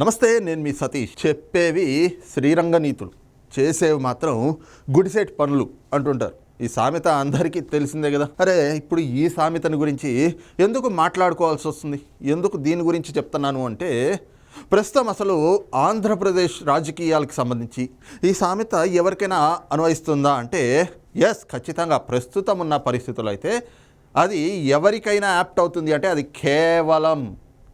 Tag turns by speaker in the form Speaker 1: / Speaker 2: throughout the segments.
Speaker 1: నమస్తే నేను మీ సతీష్. చెప్పేవి శ్రీరంగ నీతులు. చేసేవి మాత్రం గుడిసేటి పనులు అంటుంటారు. ఈ సామెత అందరికీ తెలిసిందే కదా. అరే ఇప్పుడు ఈ సామెతని గురించి ఎందుకు మాట్లాడుకోవాల్సి వస్తుంది? ఎందుకు దీని గురించి చెప్తున్నాను అంటే ప్రస్తుతం అసలు ఆంధ్రప్రదేశ్ రాజకీయాలకు సంబంధించి ఈ సామెత ఎవరికైనా అన్వయిస్తుందా అంటే ఎస్ ఖచ్చితంగా ప్రస్తుతం ఉన్న పరిస్థితులు అయితే అది ఎవరికైనా యాప్ట్ అవుతుంది అంటే అది కేవలం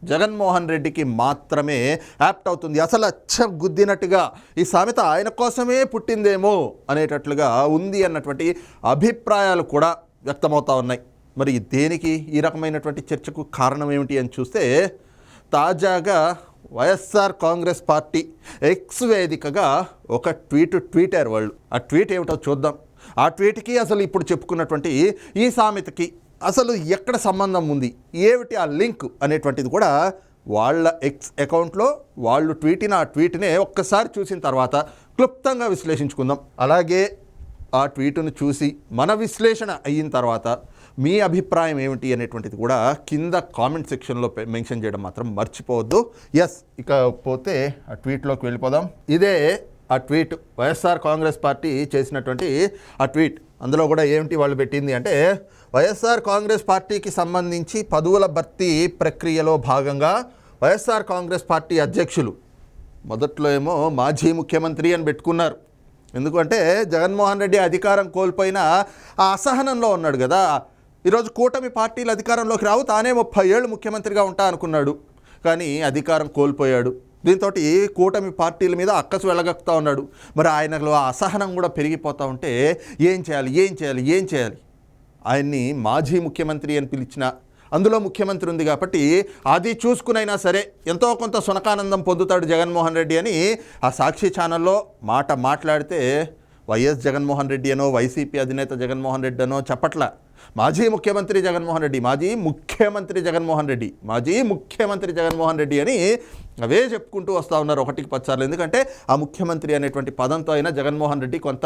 Speaker 1: జగన్మోహన్ రెడ్డికి మాత్రమే యాప్ట్ అవుతుంది. అసలు అచ్చ గుద్దినట్టుగా ఈ సామెత ఆయన కోసమే పుట్టిందేమో అనేటట్లుగా ఉంది అన్నటువంటి అభిప్రాయాలు కూడా వ్యక్తమవుతా ఉన్నాయి. మరి దేనికి ఈ రకమైనటువంటి చర్చకు కారణం ఏమిటి అని చూస్తే తాజాగా వైఎస్ఆర్ కాంగ్రెస్ పార్టీ ఎక్స్ వేదికగా ఒక ట్వీట్ ట్వీటారు వాళ్ళు. ఆ ట్వీట్ ఏమిటో చూద్దాం. ఆ ట్వీట్కి అసలు ఇప్పుడు చెప్పుకున్నటువంటి ఈ సామెతకి అసలు ఎక్కడ సంబంధం ఉంది? ఏమిటి ఆ లింక్ అనేటువంటిది కూడా వాళ్ళ ఎక్స్ అకౌంట్లో వాళ్ళు ట్వీటిన ఆ ట్వీట్నే ఒక్కసారి చూసిన తర్వాత క్లుప్తంగా విశ్లేషించుకుందాం. అలాగే ఆ ట్వీట్ను చూసి మన విశ్లేషణ అయిన తర్వాత మీ అభిప్రాయం ఏమిటి అనేటువంటిది కూడా కింద కామెంట్ సెక్షన్లో మెన్షన్ చేయడం మాత్రం మర్చిపోవద్దు. ఎస్ ఇకపోతే ఆ ట్వీట్లోకి వెళ్ళిపోదాం. ఇదే ఆ ట్వీట్ వైఎస్ఆర్ కాంగ్రెస్ పార్టీ చేసినటువంటి ఆ ట్వీట్. అందులో కూడా ఏమిటి వాళ్ళు పెట్టింది అంటే వైఎస్ఆర్ కాంగ్రెస్ పార్టీకి సంబంధించి పదవుల భర్తీ ప్రక్రియలో భాగంగా వైఎస్ఆర్ కాంగ్రెస్ పార్టీ అధ్యక్షులు మొదట్లో ఏమో మాజీ ముఖ్యమంత్రి అని పెట్టుకున్నారు. ఎందుకంటే జగన్మోహన్ రెడ్డి అధికారం కోల్పోయిన ఆ అసహనంలో ఉన్నాడు కదా. ఈరోజు కూటమి పార్టీలు అధికారంలోకి రావు తానే ముప్పై ఏళ్ళు ముఖ్యమంత్రిగా ఉంటా అనుకున్నాడు. కానీ అధికారం కోల్పోయాడు. దీంతో కూటమి పార్టీల మీద అక్కసు వెళ్ళగక్కుతా ఉన్నాడు? మరి ఆయనలో అసహనం కూడా పెరిగిపోతూ ఉంటే ఏం చేయాలి? ఏం చేయాలి? ఏం చేయాలి? ఆయన్ని మాజీ ముఖ్యమంత్రి అని పిలిచిన అందులో ముఖ్యమంత్రి ఉంది కాబట్టి అది చూసుకునైనా సరే ఎంతో కొంత సునకానందం పొందుతాడు జగన్మోహన్ రెడ్డి అని ఆ సాక్షి ఛానల్లో మాట మాట్లాడితే వైఎస్ జగన్మోహన్ రెడ్డి అనో వైసీపీ అధినేత జగన్మోహన్ రెడ్డి అనో చెప్పట్ల. మాజీ ముఖ్యమంత్రి జగన్మోహన్ రెడ్డి మాజీ ముఖ్యమంత్రి జగన్మోహన్ రెడ్డి మాజీ ముఖ్యమంత్రి జగన్మోహన్ రెడ్డి అని అవే చెప్పుకుంటూ వస్తూ ఉన్నారు ఒకటికి పచ్చారు ఎందుకంటే ఆ ముఖ్యమంత్రి అనేటువంటి పదంతో అయినా జగన్మోహన్ రెడ్డి కొంత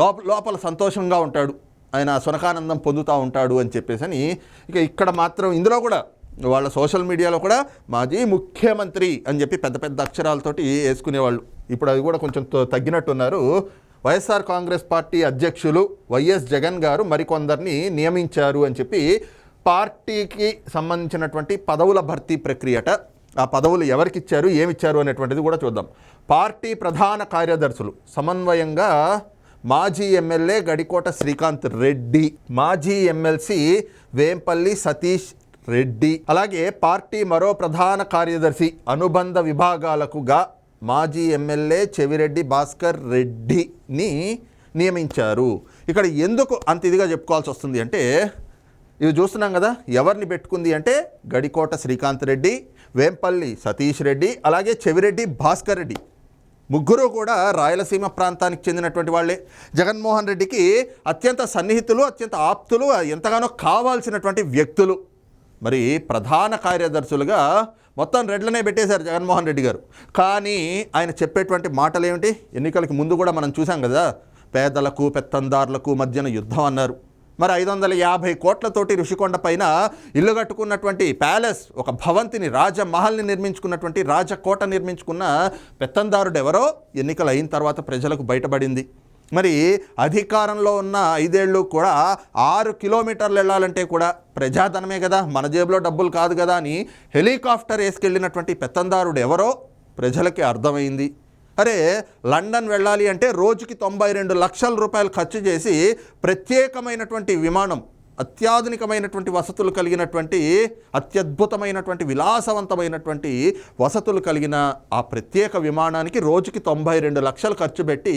Speaker 1: లోప లోపల సంతోషంగా ఉంటాడు. ఆయన సునకానందం పొందుతూ ఉంటాడు అని చెప్పేసి అని ఇక ఇక్కడ మాత్రం ఇందులో కూడా వాళ్ళ సోషల్ మీడియాలో కూడా మాజీ ముఖ్యమంత్రి అని చెప్పి పెద్ద పెద్ద అక్షరాలతోటి వేసుకునేవాళ్ళు. ఇప్పుడు అది కూడా కొంచెం తగ్గినట్టున్నారు. వైఎస్ఆర్ కాంగ్రెస్ పార్టీ అధ్యక్షులు వైఎస్ జగన్ గారు మరికొందరిని నియమించారు అని చెప్పి పార్టీకి సంబంధించినటువంటి పదవుల భర్తీ ప్రక్రియట. ఆ పదవులు ఎవరికిచ్చారు ఏమిచ్చారు అనేటువంటిది కూడా చూద్దాం. పార్టీ ప్రధాన కార్యదర్శులు సమన్వయంగా మాజీ ఎమ్మెల్యే గడికోట శ్రీకాంత్ రెడ్డి మాజీ ఎమ్మెల్సీ వేంపల్లి సతీష్ రెడ్డి అలాగే పార్టీ మరో ప్రధాన కార్యదర్శి అనుబంధ విభాగాలకుగా మాజీ ఎమ్మెల్యే చెవిరెడ్డి భాస్కర్ రెడ్డిని నియమించారు. ఇక్కడ ఎందుకు అంత ఇదిగా చెప్పుకోవాల్సి వస్తుంది అంటే ఇవి చూస్తున్నాం కదా ఎవరిని పెట్టుకుంది అంటే గడికోట శ్రీకాంత్ రెడ్డి వేంపల్లి సతీష్ రెడ్డి అలాగే చెవిరెడ్డి భాస్కర్ రెడ్డి. ముగ్గురు కూడా రాయలసీమ ప్రాంతానికి చెందినటువంటి వాళ్ళే. జగన్మోహన్ రెడ్డికి అత్యంత సన్నిహితులు అత్యంత ఆప్తులు ఎంతగానో కావాల్సినటువంటి వ్యక్తులు. మరి ప్రధాన కార్యదర్శులుగా మొత్తం రెడ్లనే పెట్టేశారు జగన్మోహన్ రెడ్డి గారు. కానీ ఆయన చెప్పేటువంటి మాటలు ఏమిటి? ఎన్నికలకి ముందు కూడా మనం చూసాం కదా పేదలకు పెత్తందారులకు మధ్యన యుద్ధం అన్నారు. మరి ఐదు వందల యాభై కోట్లతోటి ఋషికొండ పైన ఇల్లు కట్టుకున్నటువంటి ప్యాలెస్ ఒక భవంతిని రాజమహల్ని నిర్మించుకున్నటువంటి రాజకోట నిర్మించుకున్న పెత్తందారుడు ఎవరో? ఎన్నికలు అయిన తర్వాత ప్రజలకు బయటపడింది. మరి అధికారంలో ఉన్న ఐదేళ్ళు కూడా ఆరు కిలోమీటర్లు వెళ్ళాలంటే కూడా ప్రజాధనమే కదా. మన జేబులో డబ్బులు కాదు కదా అని హెలికాప్టర్ వేసుకెళ్ళినటువంటి పెత్తందారుడు ఎవరో ప్రజలకి అర్థమైంది. అరే లండన్ వెళ్ళాలి అంటే రోజుకి తొంభై రెండు లక్షల రూపాయలు ఖర్చు చేసి ప్రత్యేకమైనటువంటి విమానం అత్యాధునికమైనటువంటి వసతులు కలిగినటువంటి అత్యద్భుతమైనటువంటి విలాసవంతమైనటువంటి వసతులు కలిగిన ఆ ప్రత్యేక విమానానికి రోజుకి తొంభై రెండు లక్షలు ఖర్చు పెట్టి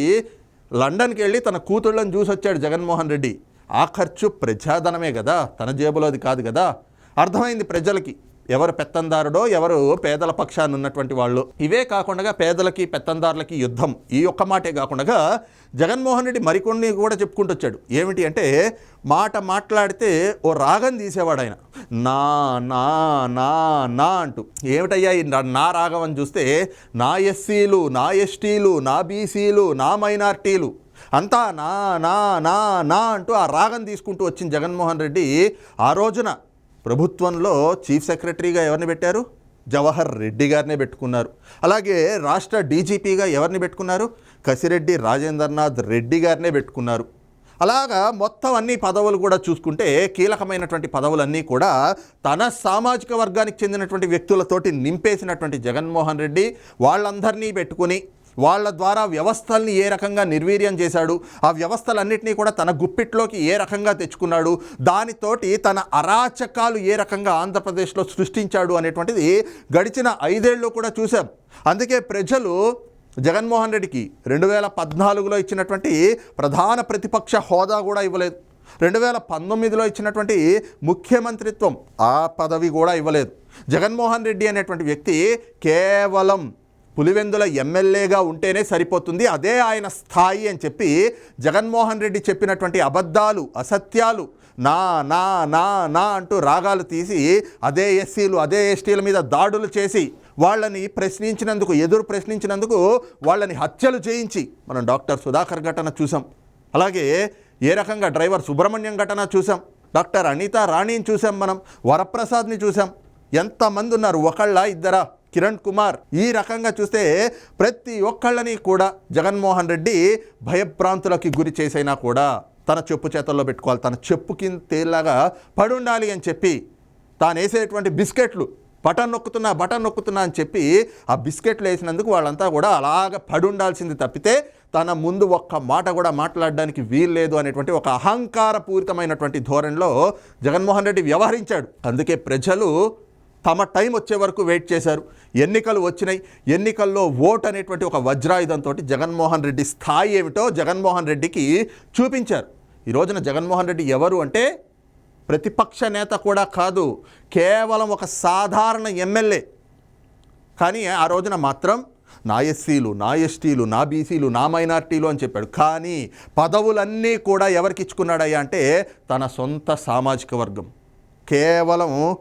Speaker 1: లండన్కి వెళ్ళి తన కూతుళ్ళని చూసి వచ్చాడు జగన్మోహన్ రెడ్డి. ఆ ఖర్చు ప్రజాధనమే కదా తన జేబులోది కాదు కదా అర్థమైంది ప్రజలకి. ఎవరు పెత్తందారుడో ఎవరు పేదల పక్షాన్ని ఉన్నటువంటి వాళ్ళు. ఇవే కాకుండా పేదలకి పెత్తందారులకి యుద్ధం. ఈ ఒక్క మాటే కాకుండా జగన్మోహన్ రెడ్డి మరికొన్ని కూడా చెప్పుకుంటూ వచ్చాడు. ఏమిటి అంటే మాట మాట్లాడితే ఓ రాగం తీసేవాడు ఆయన. నా నా నా నా అంటూ. ఏమిటయ్యా ఈ నా- నా రాగం అని చూస్తే నా ఎస్సీలు నా ఎస్టీలు నా బీసీలు నా మైనార్టీలు. అంతా నా నా నా నా అంటూ ఆ రాగం తీసుకుంటూ వచ్చిన జగన్మోహన్ రెడ్డి ఆ రోజున ప్రభుత్వంలో చీఫ్ సెక్రటరీగా ఎవరిని పెట్టారు? జవహర్ రెడ్డి గారినే పెట్టుకున్నారు. అలాగే రాష్ట్ర డీజీపీగా ఎవరిని పెట్టుకున్నారు? కసిరెడ్డి రాజేంద్రనాథ్ రెడ్డి గారినే పెట్టుకున్నారు. అలాగా మొత్తం అన్ని పదవులు కూడా చూసుకుంటే కీలకమైనటువంటి పదవులన్నీ కూడా తన సామాజిక వర్గానికి చెందినటువంటి వ్యక్తులతోటి నింపేసినటువంటి జగన్మోహన్ రెడ్డి వాళ్ళందరినీ పెట్టుకుని వాళ్ళ ద్వారా వ్యవస్థల్ని ఏ రకంగా నిర్వీర్యం చేశాడు ఆ వ్యవస్థలన్నింటినీ కూడా తన గుప్పిట్లోకి ఏ రకంగా తెచ్చుకున్నాడు దానితోటి తన అరాచకాలు ఏ రకంగా ఆంధ్రప్రదేశ్లో సృష్టించాడు అనేటువంటిది గడిచిన ఐదేళ్ళు కూడా చూసాం అందుకే ప్రజలు జగన్మోహన్ రెడ్డికి రెండు వేల పద్నాలుగులో ఇచ్చినటువంటి ప్రధాన ప్రతిపక్ష హోదా కూడా ఇవ్వలేదు. రెండు వేల పంతొమ్మిదిలో ఇచ్చినటువంటి ముఖ్యమంత్రిత్వం ఆ పదవి కూడా ఇవ్వలేదు. జగన్మోహన్ రెడ్డి అనేటువంటి వ్యక్తి కేవలం పులివెందుల ఎమ్మెల్యేగా ఉంటేనే సరిపోతుంది. అదే ఆయన స్థాయి అని చెప్పి జగన్మోహన్ రెడ్డి చెప్పినటువంటి అబద్ధాలు అసత్యాలు నా నా నా నా అంటూ రాగాలు తీసి అదే ఎస్సీలు అదే ఎస్టీల మీద దాడులు చేసి వాళ్ళని ప్రశ్నించినందుకు ఎదురు ప్రశ్నించినందుకు వాళ్ళని హత్యలు చేయించి మనం డాక్టర్ సుధాకర్ ఘటన చూసాం. అలాగే ఏ రకంగా డ్రైవర్ సుబ్రహ్మణ్యం ఘటన చూసాం. డాక్టర్ అనిత రాణిని చూసాం మనం. వరప్రసాద్ని చూసాం. ఎంతమంది ఉన్నారు? ఒకళ్ళ? ఇద్దరా? కిరణ్ కుమార్. ఈ రకంగా చూస్తే ప్రతి ఒక్కళ్ళని కూడా జగన్మోహన్ రెడ్డి భయభ్రాంతులకి గురి చేసైనా కూడా తన చెప్పు చేతల్లో పెట్టుకోవాలి. తన చెప్పు కింద తేలాగా పడుండాలి అని చెప్పి తాను వేసేటువంటి బిస్కెట్లు బటన్ నొక్కుతున్నా బటన్ నొక్కుతున్నా అని చెప్పి ఆ బిస్కెట్లు వేసినందుకు వాళ్ళంతా కూడా అలాగ పడుండాల్సింది తప్పితే తన ముందు ఒక్క మాట కూడా మాట్లాడడానికి వీల్లేదు అనేటువంటి ఒక అహంకారపూరితమైనటువంటి ధోరణిలో జగన్మోహన్ రెడ్డి వ్యవహరించాడు. అందుకే ప్రజలు తమ టైం వచ్చే వరకు వెయిట్ చేశారు. ఎన్నికలు వచ్చినాయి. ఎన్నికల్లో ఓట్ అనేటువంటి ఒక వజ్రాయుధంతో జగన్మోహన్ రెడ్డి స్థాయి ఏమిటో జగన్మోహన్ రెడ్డికి చూపించారు. ఈ రోజున జగన్మోహన్ రెడ్డి ఎవరు అంటే ప్రతిపక్ష నేత కూడా కాదు కేవలం ఒక సాధారణ ఎమ్మెల్యే. కానీ ఆ రోజున మాత్రం నా ఎస్సీలు నా ఎస్టీలు నా బీసీలు నా మైనార్టీలు అని చెప్పాడు. కానీ పదవులన్నీ కూడా ఎవరికి ఇచ్చుకున్నాడయ్యా అంటే తన సొంత సామాజిక వర్గం. కేవలం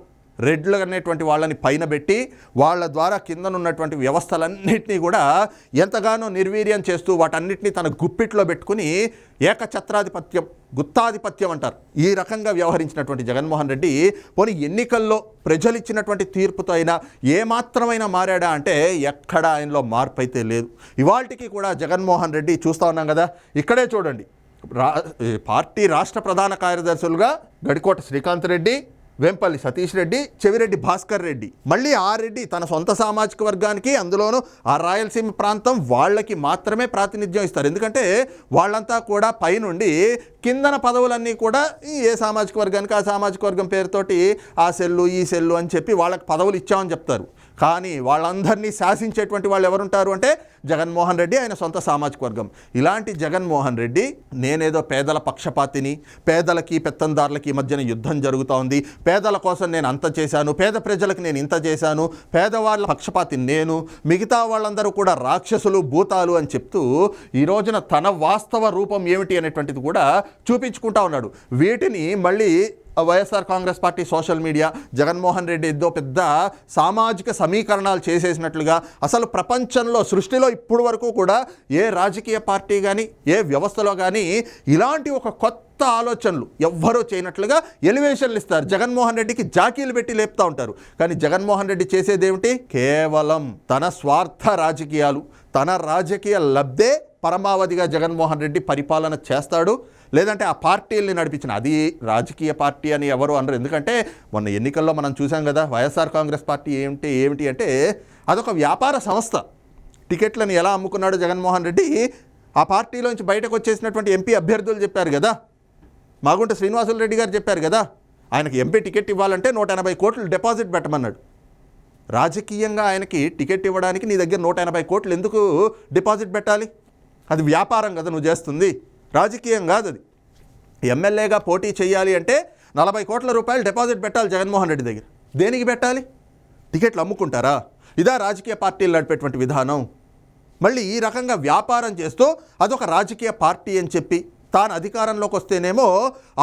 Speaker 1: రెడ్లు అనేటువంటి వాళ్ళని పైన పెట్టి వాళ్ళ ద్వారా కిందనున్నటువంటి వ్యవస్థలన్నింటినీ కూడా ఎంతగానో నిర్వీర్యం చేస్తూ వాటన్నిటినీ తన గుప్పిట్లో పెట్టుకుని ఏకఛత్రాధిపత్యం గుత్తాధిపత్యం అంటారు. ఈ రకంగా వ్యవహరించినటువంటి జగన్మోహన్ రెడ్డి పోనీ ఎన్నికల్లో ప్రజలు ఇచ్చినటువంటి తీర్పుతో అయినా ఏమాత్రమైనా మారాడా అంటే ఎక్కడ ఆయనలో మార్పు అయితే లేదు. ఇవాళకి కూడా జగన్మోహన్ రెడ్డి చూస్తూ ఉన్నాం కదా ఇక్కడే చూడండి. రా పార్టీ రాష్ట్ర ప్రధాన కార్యదర్శులుగా గడికోట శ్రీకాంత్ రెడ్డి వెంపల్లి సతీష్ రెడ్డి చెవిరెడ్డి భాస్కర్ రెడ్డి. మళ్ళీ ఆ రెడ్డి తన సొంత సామాజిక వర్గానికి అందులోనూ ఆ రాయలసీమ ప్రాంతం వాళ్ళకి మాత్రమే ప్రాతినిధ్యం ఇస్తారు. ఎందుకంటే వాళ్ళంతా కూడా పైనుండి కిందన పదవులన్నీ కూడా ఈ ఏ సామాజిక వర్గానికి ఆ సామాజిక వర్గం పేరుతోటి ఆ సెల్లు ఈ సెల్లు అని చెప్పి వాళ్ళకి పదవులు ఇచ్చామని చెప్తారు. కానీ వాళ్ళందరినీ శాసించేటువంటి వాళ్ళు ఎవరుంటారు అంటే జగన్మోహన్ రెడ్డి ఆయన సొంత సామాజిక వర్గం. ఇలాంటి జగన్మోహన్ రెడ్డి నేనేదో పేదల పక్షపాతిని పేదలకి పెత్తందారులకి మధ్యన యుద్ధం జరుగుతూ ఉంది. పేదల కోసం నేను అంత చేశాను. పేద ప్రజలకు నేను ఇంత చేశాను. పేదవాళ్ళ పక్షపాతి నేను. మిగతా వాళ్ళందరూ కూడా రాక్షసులు భూతాలు అని చెప్తూ ఈ రోజున తన వాస్తవ రూపం ఏమిటి అనేటువంటిది కూడా చూపించుకుంటా ఉన్నాడు. వీటిని మళ్ళీ YSR Congress party social media Jaganmohan Reddy ఏదో పెద్ద సామాజిక సమీకరణాలు చేసేసినట్లుగా అసలు ప్రపంచంలో సృష్టిలో ఇప్పుడు వరకు కూడా ఏ రాజకీయ పార్టీ కానీ ఏ వ్యవస్థలో కానీ ఇలాంటి ఒక కొత్త ఆలోచనలు ఎవ్వరూ చేయనట్లుగా ఎలివేషన్లు ఇస్తారు. జగన్మోహన్ రెడ్డికి జాకీలు పెట్టి లేపుతూ ఉంటారు. కానీ జగన్మోహన్ రెడ్డి చేసేది ఏమిటి? కేవలం తన స్వార్థ రాజకీయాలు తన రాజకీయ లబ్ధే పరమావధిగా జగన్మోహన్ రెడ్డి పరిపాలన చేస్తాడు. లేదంటే ఆ పార్టీల్ని నడిపించిన అది రాజకీయ పార్టీ అని ఎవరు అనరు. ఎందుకంటే మొన్న ఎన్నికల్లో మనం చూసాం కదా వైఎస్ఆర్ కాంగ్రెస్ పార్టీ ఏమిటి ఏమిటి అంటే అదొక వ్యాపార సంస్థ. టికెట్లను ఎలా అమ్ముకున్నాడు జగన్మోహన్ రెడ్డి? ఆ పార్టీలోంచి బయటకు వచ్చేసినటువంటి ఎంపీ అభ్యర్థులు చెప్పారు కదా. మాగుంట శ్రీనివాసులు రెడ్డి గారు చెప్పారు కదా ఆయనకి ఎంపీ టికెట్ ఇవ్వాలంటే నూట ఎనభై కోట్లు డిపాజిట్ పెట్టమన్నాడు. రాజకీయంగా ఆయనకి టికెట్ ఇవ్వడానికి నీ దగ్గర నూట ఎనభై కోట్లు ఎందుకు డిపాజిట్ పెట్టాలి? అది వ్యాపారం కదా నువ్వు చేస్తుంది. రాజకీయం కాదు అది ఎమ్మెల్యేగా పోటీ చేయాలి అంటే నలభై కోట్ల రూపాయలు డిపాజిట్ పెట్టాలి జగన్మోహన్ రెడ్డి దగ్గర. దేనికి పెట్టాలి? టికెట్లు అమ్ముకుంటారా? ఇదా రాజకీయ పార్టీలు నడిపేటువంటి విధానం. మళ్ళీ ఈ రకంగా వ్యాపారం చేస్తూ అదొక రాజకీయ పార్టీ అని చెప్పి తాను అధికారంలోకి వస్తేనేమో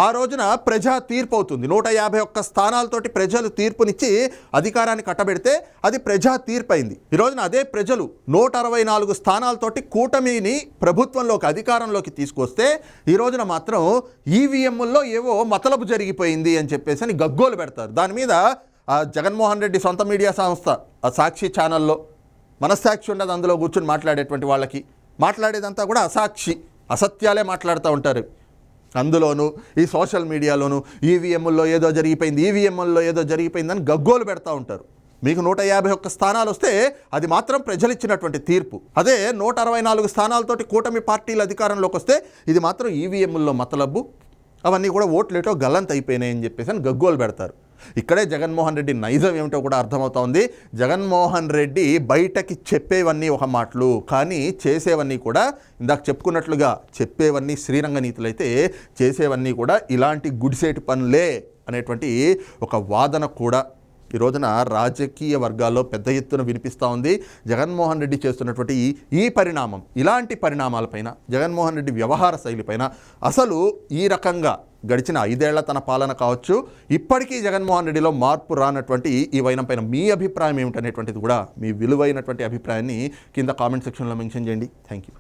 Speaker 1: ఆ రోజున ప్రజా తీర్పు అవుతుంది. నూట యాభై ఒక్క స్థానాలతోటి ప్రజలు తీర్పునిచ్చి అధికారాన్ని కట్టబెడితే అది ప్రజా తీర్పు అయింది ఈ రోజున అదే ప్రజలు నూట అరవై నాలుగు స్థానాలతోటి కూటమిని ప్రభుత్వంలోకి అధికారంలోకి తీసుకొస్తే ఈ రోజున మాత్రం ఈవీఎంల్లో ఏవో మతలబు జరిగిపోయింది అని చెప్పేసి అని గగ్గోలు పెడతారు. దాని మీద జగన్మోహన్ రెడ్డి సొంత మీడియా సంస్థ ఆ సాక్షి ఛానల్లో మనస్సాక్షి ఉండదు అందులో కూర్చొని మాట్లాడేటువంటి వాళ్ళకి. మాట్లాడేదంతా కూడా అసాక్షి. అసత్యాలే మాట్లాడుతూ ఉంటారు. అందులోనూ ఈ సోషల్ మీడియాలోనూ ఈవీఎంల్లో ఏదో జరిగిపోయింది ఈవీఎంల్లో ఏదో జరిగిపోయిందని గగ్గోలు పెడతా ఉంటారు. మీకు నూట యాభై ఒక్క స్థానాలు వస్తే అది మాత్రం ప్రజలు ఇచ్చినటువంటి తీర్పు. అదే నూట అరవై నాలుగు స్థానాలతోటి కూటమి పార్టీలు అధికారంలోకి వస్తే ఇది మాత్రం ఈవీఎంల్లో మతలబ్బు. అవన్నీ కూడా ఓట్లేటో గల్లంత అయిపోయినాయని చెప్పేసి అని గగ్గోలు పెడతారు. ఇక్కడే జగన్మోహన్ రెడ్డి నైజం ఏమిటో కూడా అర్థమవుతా ఉంది జగన్మోహన్ రెడ్డి బయటకి చెప్పేవన్నీ ఒక మాటలు కానీ చేసేవన్నీ కూడా ఇందాక చెప్పుకున్నట్లుగా చెప్పేవన్నీ శ్రీరంగ నీతులైతే చేసేవన్నీ కూడా ఇలాంటి గుడిసేటి పనులే అనేటువంటి ఒక వాదన కూడా ఈ రోజున రాజకీయ వర్గాల్లో పెద్ద ఎత్తున వినిపిస్తూ ఉంది. జగన్మోహన్ రెడ్డి చేస్తున్నటువంటి ఈ ఈ పరిణామం ఇలాంటి పరిణామాలపైన జగన్మోహన్ రెడ్డి వ్యవహార శైలిపైన అసలు ఈ రకంగా గడిచిన ఐదేళ్ళ తన పాలన కావచ్చు ఇప్పటికీ జగన్మోహన్ రెడ్డిలో మార్పు రానటువంటి ఈ వైనం పైన మీ అభిప్రాయం ఏమిటనేటువంటిది కూడా మీ విలువైనటువంటి అభిప్రాయాన్ని కింద కామెంట్ సెక్షన్లో మెన్షన్ చేయండి. Thank you